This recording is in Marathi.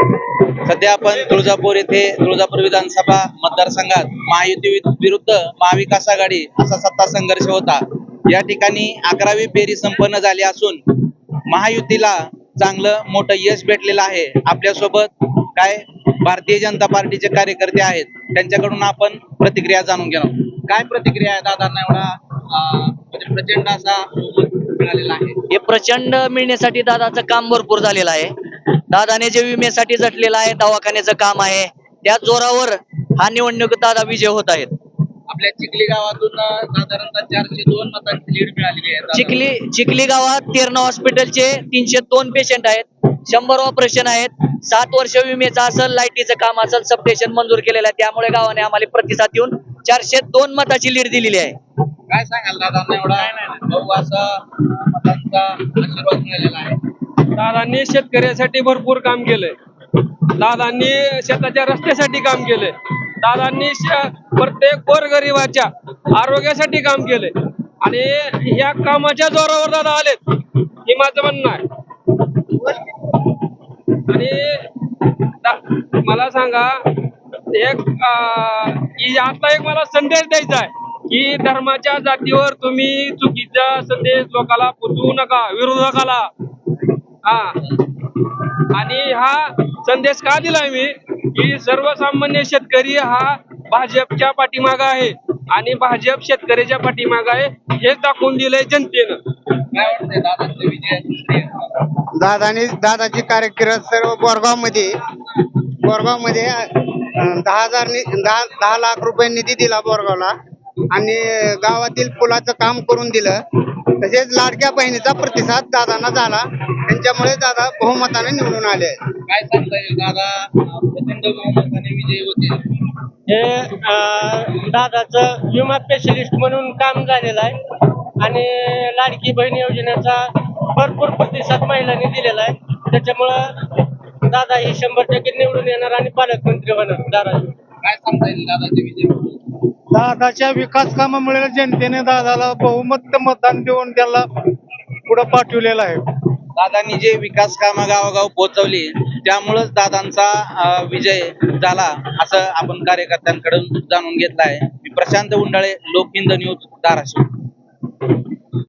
सध्या आपण तुळजापूर येथे तुळजापूर विधानसभा मतदारसंघात महायुती विरुद्ध महाविकास आघाडी असा सत्ता संघर्ष होता. या ठिकाणी अकरावी फेरी संपन्न झाली असून महायुतीला चांगलं मोठं यश भेटलेलं आहे. आपल्यासोबत काय भारतीय जनता पार्टीचे कार्यकर्ते आहेत त्यांच्याकडून आपण प्रतिक्रिया जाणून घेणार काय प्रतिक्रिया आहे दादांना एवढा म्हणजे प्रचंड असा मिळालेला आहे? हे प्रचंड मिळण्यासाठी दादाचं काम भरपूर झालेलं आहे. दादाने जे विम्यासाठी झटलेलं आहे दवाखान्याचं काम आहे त्या जोरावर हा निवडणूक दादा विजय होत आहेत. आपल्या चिखली गावातून साधारणतः चारशे दोन मतांची लीड मिळालेली आहे. चिखली चिखली गावात तेरणा हॉस्पिटलचे तीनशे दोन पेशंट आहेत शंभर ऑपरेशन आहेत सात वर्ष विम्याचं असेल लाईटीचं काम असेल सबस्टेशन मंजूर केलेलं आहे त्यामुळे गावाने आम्हाला प्रतिसाद देऊन चारशे दोन मताची लीड दिलेली आहे. काय सांगाल दादांना एवढा भाऊ असा मतांचा आशीर्वाद मिळालेला आहे? दादांनी शेतकऱ्यासाठी भरपूर काम केलंय. दादांनी शेताच्या रस्त्यासाठी काम केलंय. दादांनी प्रत्येक गोरगरिबाच्या आरोग्यासाठी काम केलंय. आणि या कामाच्या जोरावर दादा आलेत हे माझं म्हणणं आहे. आणि मला सांगा एक आता एक मला संदेश द्यायचा आहे की धर्माच्या जातीवर तुम्ही चुकीचा संदेश लोकाला पोचवू नका विरोधकाला हा. आणि हा संदेश का दिलाय मी? की सर्वसामान्य शेतकरी हा भाजपच्या पाठीमाग आहे. आणि भाजप शेतकऱ्याच्या पाठीमाग आहे हे दाखवून दिलंय जनतेनं. काय वाटतंय दादानी दादाची कार्यकिर्द सर्व बोरगावमध्ये बोरगावमध्ये दहा हजार नि- दहा दहा लाख रुपये निधी दिला बोरगावला. आणि गावातील पुलाचं काम करून दिलं. तसेच लाडक्या बहिणीचा प्रतिसाद दादांना झाला. त्यांच्यामुळे दादा बहुमताने निवडून आले आहेत. काय सांगता येईल दादा? प्रचंड बहुमताने विजयी होते. हे अं, दादाचं विमा स्पेशलिस्ट म्हणून काम झालेलं आहे. आणि लाडकी बहीण योजनेचा भरपूर प्रतिसाद महिलांनी दिलेला आहे. त्याच्यामुळं दादा हे शंभर टक्के निवडून येणार आणि पालकमंत्री होणार दादा काय सांगता येईल दादाचे विजय? दादाच्या विकास कामामुळे जनतेने दादाला बहुमत मतदान देऊन त्याला पुढे पाठवलेलं आहे. दादांनी जे विकास कामं गावागाव पोहोचवली त्यामुळेच दादांचा विजय झाला असं आपण कार्यकर्त्यांकडून जाणून घेतलं आहे. प्रशांत उंडाळे लोकहिंद न्यूज धाराशिव.